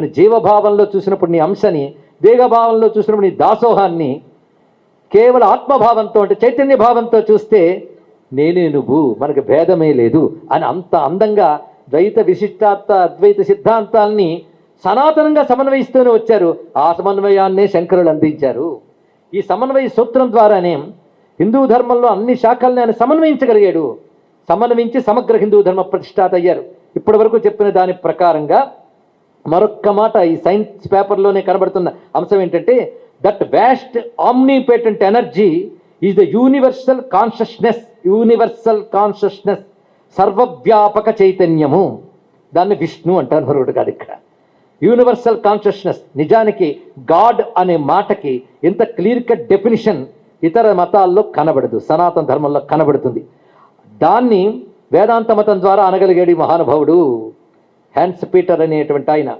కానీ జీవభావంలో చూసినప్పుడు నీ అంశని దేహభావంలో చూసినప్పుడు నీ దాసోహాన్ని కేవల ఆత్మభావంతో అంటే చైతన్య భావంతో చూస్తే నేనే నువ్వు మనకు భేదమే లేదు అని అంత అందంగా ద్వైత విశిష్టాత్వ అద్వైత సిద్ధాంతాల్ని సనాతనంగా సమన్వయిస్తూనే వచ్చారు. ఆ సమన్వయాన్నే శంకరులు అందించారు. ఈ సమన్వయ సూత్రం ద్వారానే హిందూ ధర్మంలో అన్ని శాఖల్ని ఆయన సమన్వయించగలిగాడు. సమన్వయించి సమగ్ర హిందూ ధర్మ ప్రతిష్టాత అయ్యారు ఇప్పటి వరకు చెప్పిన దాని ప్రకారంగా మరొక్క మాట ఈ సైన్స్ పేపర్లోనే కనబడుతున్న అంశం ఏంటంటే that vast omnipotent energy is the universal consciousness universal consciousness సర్వవ్యాపక చైతన్యము. దాన్ని విష్ణు అంటారు మరొకటి కాదు ఇక్కడ. యూనివర్సల్ కాన్షియస్నెస్ నిజానికి గాడ్ అనే మాటకి ఎంత క్లియర్ కట్ డెఫినిషన్ ఇతర మతాల్లో కనబడదు సనాతన ధర్మంలో కనబడుతుంది. దాన్ని వేదాంత మతం ద్వారా అనగలిగాడు మహానుభావుడు. హ్యాన్స్ పీటర్ అనేటువంటి ఆయన.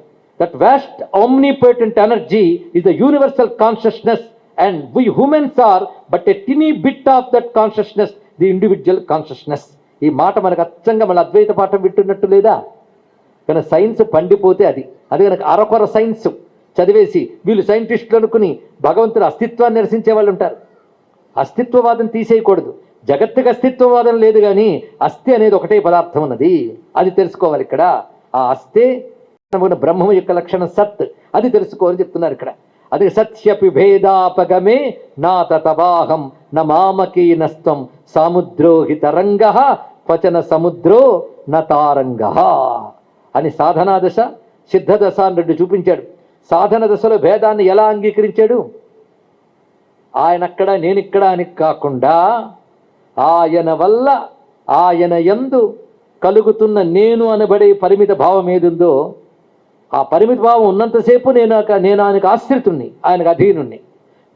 That vast omnipotent energy is the universal consciousness and we humans are but a tiny bit of that consciousness the individual consciousness ఈ మాట మనకు అచ్చంగా మన అద్వైత పాఠం వింటున్నట్టు లేదా? కానీ సైన్స్ పండిపోతే అది. అది కనుక అరకొర సైన్స్ చదివేసి వీళ్ళు సైంటిస్టులు అనుకుని భగవంతుడు అస్తిత్వాన్ని నిరసించే వాళ్ళు ఉంటారు. అస్తిత్వవాదం తీసేయకూడదు. జగత్తుకి అస్తిత్వవాదం లేదు కానీ అస్థి అనేది ఒకటే పదార్థం ఉన్నది. అది తెలుసుకోవాలి ఇక్కడ. ఆ అస్తే బ్రహ్మం యొక్క లక్షణం సత్ అది తెలుసుకోవాలని చెప్తున్నారు ఇక్కడ. అది సత్యపి భేదాపగమే నా తవాహం న మామకీ నస్తం సాముద్రో హి తరంగ సముద్రో న తారంగ అని సాధనా దశ సిద్ధ అని రెండు చూపించాడు. సాధన దశలో భేదాన్ని ఎలా అంగీకరించాడు? ఆయన అక్కడ నేను అని కాకుండా ఆయన వల్ల ఆయన యందు కలుగుతున్న నేను అనబడే పరిమిత భావం ఏదుందో ఆ పరిమిత భావం ఉన్నంతసేపు నేను నేను ఆయనకు ఆశ్రితుణ్ణి ఆయనకు అధీనుణ్ణి.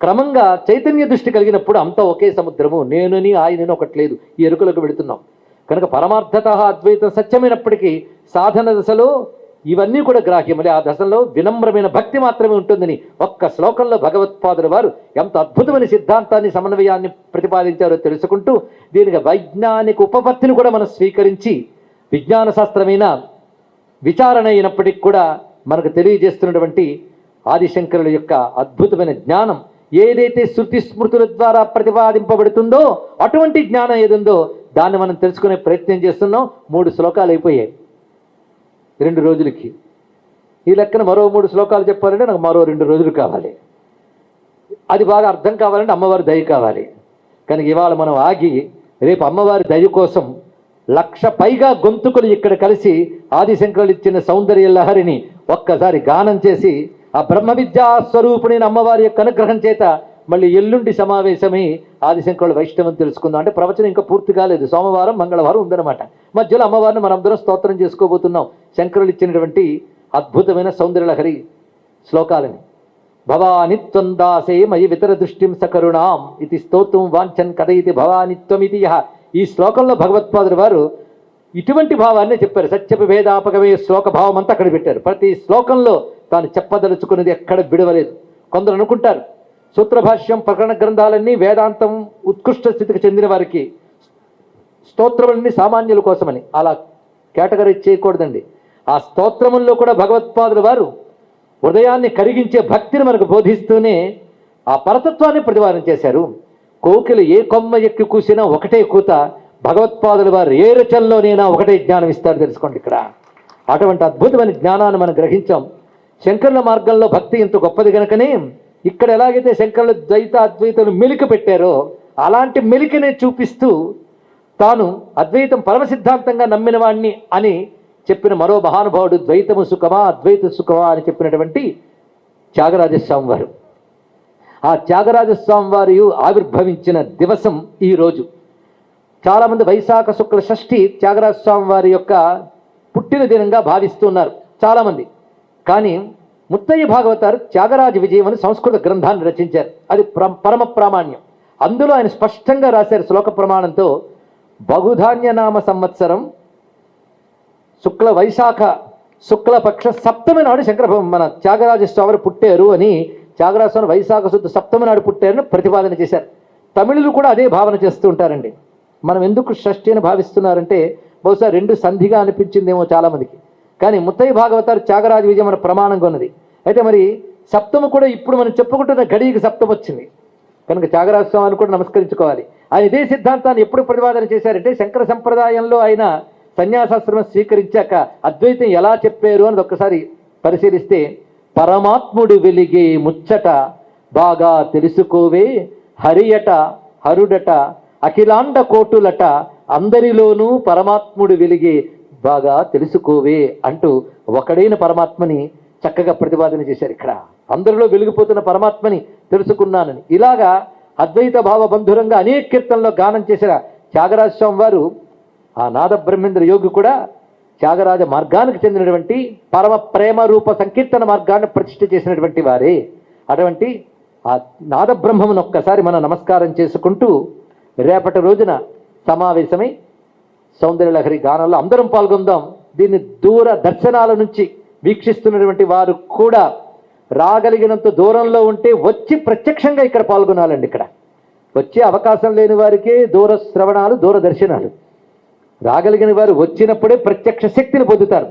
క్రమంగా చైతన్య దృష్టి కలిగినప్పుడు అంతా ఒకే సముద్రము. నేనుని ఆయనని ఒకటి లేదు. ఈ ఎరుకలకు వెళుతున్నాం. కనుక పరమార్థత అద్వైతం సత్యమైనప్పటికీ సాధన దశలో ఇవన్నీ కూడా గ్రాహ్యములే. ఆ దశలో వినమ్రమైన భక్తి మాత్రమే ఉంటుందని ఒక్క శ్లోకంలో భగవత్పాదుల వారు ఎంత అద్భుతమైన సిద్ధాంతాన్ని సమన్వయాన్ని ప్రతిపాదించారో తెలుసుకుంటూ దీనికి వైజ్ఞానిక ఉపపత్తిని కూడా మనం స్వీకరించి విజ్ఞాన శాస్త్రమైన విచారణ అయినప్పటికీ కూడా మనకు తెలియజేస్తున్నటువంటి ఆదిశంకరుల యొక్క అద్భుతమైన జ్ఞానం ఏదైతే శృతి స్మృతుల ద్వారా ప్రతిపాదింపబడుతుందో అటువంటి జ్ఞానం ఏదుందో దాన్ని మనం తెలుసుకునే ప్రయత్నం చేస్తున్నాం. మూడు శ్లోకాలు అయిపోయాయి. రెండు రోజులకి. ఈ లెక్కన మరో మూడు శ్లోకాలు చెప్పాలంటే నాకు మరో రెండు రోజులు కావాలి. అది బాగా అర్థం కావాలంటే అమ్మవారి దయ కావాలి. కనుక ఇవాళ మనం ఆగి రేపు అమ్మవారి దయ కోసం లక్ష పైగా గొంతుకులు ఇక్కడ కలిసి ఆదిశంకరులు ఇచ్చిన సౌందర్య లహరిని ఒక్కసారి గానం చేసి ఆ బ్రహ్మ విద్యా స్వరూపుని అమ్మవారి యొక్క అనుగ్రహం చేత మళ్ళీ ఎల్లుండి సమావేశమై ఆదిశంకరుడు వైష్ణవం తెలుసుకుందాం. అంటే ప్రవచనం ఇంకా పూర్తి కాలేదు. సోమవారం మంగళవారం ఉందన్నమాట. మధ్యలో అమ్మవారిని మనందరం స్తోత్రం చేసుకోబోతున్నాం. శంకరులు ఇచ్చినటువంటి అద్భుతమైన సౌందర్యలహరి శ్లోకాలని. భవానిత్వం దాసే మయి వితర దృష్టిం సకరుణాం ఇది స్తోత్రం వాంఛన్ కథయితి భవాని త్వమితి ఈ శ్లోకంలో భగవత్పాదుడు వారు ఇటువంటి భావాన్ని చెప్పారు. సత్యపభేదాపకమే శ్లోక భావం అంతా అక్కడ పెట్టారు. ప్రతి శ్లోకంలో తాను చెప్పదలుచుకున్నది ఎక్కడ విడవలేదు. కొందరు అనుకుంటారు సూత్రభాష్యం ప్రకరణ గ్రంథాలన్నీ వేదాంతం ఉత్కృష్ట స్థితికి చెందిన వారికి స్తోత్రములన్నీ సామాన్యుల కోసమని. అలా కేటగరీ చేయకూడదండి. ఆ స్తోత్రముల్లో కూడా భగవత్పాదుల వారు హృదయాన్ని కరిగించే భక్తిని మనకు బోధిస్తూనే ఆ పరతత్వాన్ని ప్రతిపాదన చేశారు. కోకిల ఏ కొమ్మ ఎక్కి కూసినా ఒకటే కూత భగవత్పాదుల వారు ఏ రచనలోనైనా ఒకటే జ్ఞానం ఇస్తారు తెలుసుకోండి ఇక్కడ. అటువంటి అద్భుతమైన జ్ఞానాన్ని మనం గ్రహించాం. శంకరుల మార్గంలో భక్తి ఇంత గొప్పది కనుకనే ఇక్కడ ఎలాగైతే శంకరుల ద్వైత అద్వైతలు మెలిక పెట్టారో అలాంటి మెలికనే చూపిస్తూ తాను అద్వైతం పరమ సిద్ధాంతంగా నమ్మిన వాణ్ణి అని చెప్పిన మరో మహానుభావుడు ద్వైతము సుఖమా అద్వైత సుఖమా అని చెప్పినటువంటి త్యాగరాజస్వామి వారు. ఆ త్యాగరాజస్వామి వారి ఆవిర్భవించిన దివసం ఈ రోజు. చాలామంది వైశాఖ శుక్ల షష్ఠి త్యాగరాజస్వామి వారి యొక్క పుట్టిన దినంగా భావిస్తున్నారు చాలామంది. కానీ ముత్తయ్య భాగవతారు త్యాగరాజ విజయం అని సంస్కృత గ్రంథాన్ని రచించారు. అది పరమ ప్రామాణ్యం. అందులో ఆయన స్పష్టంగా రాశారు శ్లోక ప్రమాణంతో బహుధాన్య నామ సంవత్సరం శుక్ల వైశాఖ శుక్లపక్ష సప్తమి నాడు శంకర మన త్యాగరాజ స్వామి పుట్టారు అని త్యాగరాజస్వామి వైశాఖ శుద్ధ సప్తమి నాడు పుట్టారని ప్రతిపాదన చేశారు. తమిళులు కూడా అదే భావన చేస్తూ ఉంటారండి. మనం ఎందుకు షష్ఠి అని భావిస్తున్నారంటే బహుశా రెండు సంధిగా అనిపించిందేమో చాలామందికి. కానీ ముత్తయ్య భాగవతారు త్యాగరాజ విజయం మన ప్రమాణంగా ఉన్నది అయితే మరి సప్తము కూడా ఇప్పుడు మనం చెప్పుకుంటున్న గడియకి సప్తం వచ్చింది. కనుక త్యాగరాజ స్వామిని కూడా నమస్కరించుకోవాలి. ఆయన ఇదే సిద్ధాంతాన్ని ఎప్పుడు ప్రతిపాదన చేశారంటే శంకర సంప్రదాయంలో ఆయన సన్యాసాశ్రమం స్వీకరించాక అద్వైతం ఎలా చెప్పారు అని ఒక్కసారి పరిశీలిస్తే పరమాత్ముడు వెలిగే ముచ్చట బాగా తెలుసుకోవే. హరియట హరుడట అఖిలాండ కోటులట అందరిలోనూ పరమాత్ముడు వెలిగే బాగా తెలుసుకోవే అంటూ ఒకడైన పరమాత్మని చక్కగా ప్రతిపాదన చేశారు ఇక్కడ. అందరిలో వెలిగిపోతున్న పరమాత్మని తెలుసుకున్నానని. ఇలాగా అద్వైత భావ బంధురంగా అనేక కీర్తనలో గానం చేసిన త్యాగరాజస్వామి వారు ఆ నాద బ్రహ్మేంద్ర యోగి కూడా త్యాగరాజ మార్గానికి చెందినటువంటి పరమ ప్రేమ రూప సంకీర్తన మార్గాన్ని ప్రతిష్ఠ చేసినటువంటి వారే. అటువంటి ఆ నాదబ్రహ్మమును ఒక్కసారి మనం నమస్కారం చేసుకుంటూ రేపటి రోజున సమావేశమై సౌందర్యలహరి గానంలో అందరం పాల్గొందాం. దీన్ని దూర దర్శనాల నుంచి వీక్షిస్తున్నటువంటి వారు కూడా రాగలిగినంత దూరంలో ఉంటే వచ్చి ప్రత్యక్షంగా ఇక్కడ పాల్గొనాలండి ఇక్కడ. వచ్చే అవకాశం లేని వారికే దూర శ్రవణాలు దూరదర్శనాలు రాగలిగిన వారు వచ్చినప్పుడే ప్రత్యక్ష శక్తిని పొందుతారు.